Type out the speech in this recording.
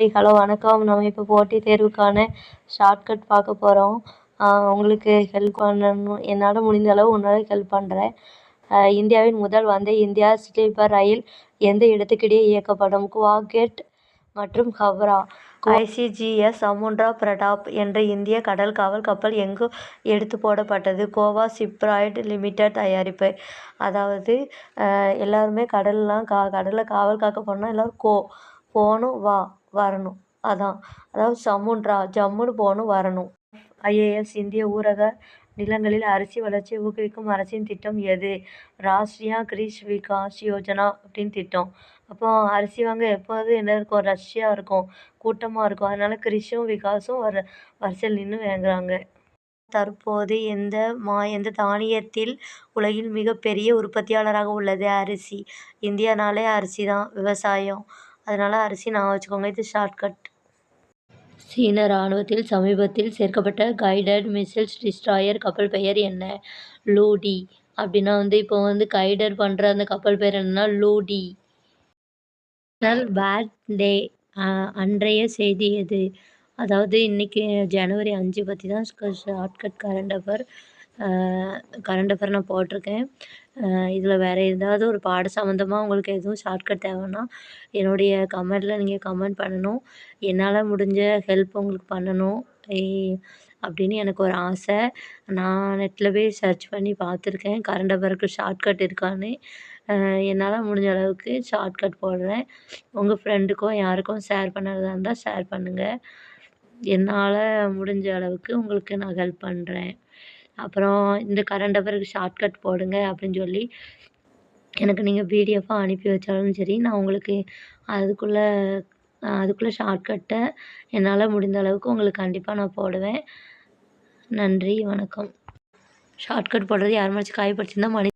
Hello வணக்கம். நம்ம இப்போ போட்டி தேர்வுக்கான ஷார்ட்கட் பார்க்க போகிறோம் உங்களுக்கு ஹெல்ப் பண்ணணும். என்னால் முடிந்த அளவு உன்னால் ஹெல்ப் பண்ணுறேன் இந்தியாவின் முதல் வந்தே இந்தியா ஸ்லீப்பர் ரயில் எந்த இடத்துக்கிடையே இயக்கப்படும்? குவாகெட் மற்றும் ஹவ்ரா. ஐசிஜிஎஸ் சமுண்ட்ரா பிரடாப் என்ற இந்திய கடல் காவல் கப்பல் எங்கு எடுத்து போடப்பட்டது? கோவா சிப்ராய்டு லிமிடெட் தயாரிப்பு. அதாவது எல்லாருமே கடல்லாம் கா கடலில் காவல் காக்க போனால் எல்லோரும் கோ போகணும் வா. வரணும். அதான். அதாவது சமுண்ட்ரா ஜம்முன்னு போகணும் வரணும். ஐஏஎஸ் இந்திய ஊரக நிலங்களில் அரிசி வளர்ச்சியை ஊக்குவிக்கும் அரசின் திட்டம் எது? ராஷ்டிரியா கிருஷி விகாஸ் யோஜனா அப்படின்னு திட்டம். அப்போ அரிசி வாங்க எப்போது என்ன இருக்கும்? ரஷ்யாக இருக்கும். கூட்டமாக இருக்கும். அதனால கிருஷியும் விகாஸும் வர வரிசையில் நின்று வாங்குறாங்க தற்போது எந்த மா எந்த தானியத்தில் உலகில் மிகப்பெரிய உற்பத்தியாளராக உள்ளது? அரிசி. இந்தியானாலே அரிசி தான் விவசாயம். அதனால் அரிசி நான் வச்சுக்கோங்க இது ஷார்ட்கட் சீன ராணுவத்தில் சமீபத்தில் சேர்க்கப்பட்ட கைடட் மிசைல்ஸ் டிஸ்ட்ராயர் கப்பல் பெயர் என்ன? லூடி அப்படின்னா வந்து இப்போ வந்து கைடட் பண்ணுற அந்த கப்பல் பேர் என்னன்னா லூடி பேட் டே அன்றைய செய்தி எது? அதாவது இன்னைக்கு ஜனவரி அஞ்சு பற்றி தான் shortcut current affair current affair நான் போட்டிருக்கேன். இதில் வேறு ஏதாவது ஒரு பாட சம்மந்தமாக உங்களுக்கு எதுவும் ஷார்ட்கட் தேவைன்னா என்னுடைய கமெண்ட்டில் நீங்கள் கமெண்ட் பண்ணணும். என்னால் முடிஞ்ச ஹெல்ப் உங்களுக்கு பண்ணணும். அப்படின்னு எனக்கு ஒரு ஆசை. நான் நெட்டில் போய் சர்ச் பண்ணி பார்த்துருக்கேன். கரண்ட் அஃபேருக்கு ஷார்ட்கட் இருக்கான்னு. என்னால் முடிஞ்ச அளவுக்கு ஷார்ட்கட் போடுறேன். உங்கள் ஃப்ரெண்டுக்கும் யாருக்கும் ஷேர் பண்ணுறதா இருந்தால் ஷேர் பண்ணுங்கள் என்னால் முடிஞ்ச அளவுக்கு உங்களுக்கு நான் ஹெல்ப் பண்ணுறேன் அப்புறம் இந்த கரண்ட் அஃபருக்கு ஷார்ட்கட் போடுங்க அப்படின்னு சொல்லி எனக்கு நீங்கள் பிடிஎஃபாக அனுப்பி வச்சாலும் சரி நான் உங்களுக்கு அதுக்குள்ளே அதுக்குள்ளே ஷார்ட்கட்டை என்னால் முடிந்த அளவுக்கு உங்களுக்கு கண்டிப்பாக நான் போடுவேன். நன்றி வணக்கம். ஷார்ட்கட் போடுறது யார் மனசு காயப்படுத்தியிருந்தா மணி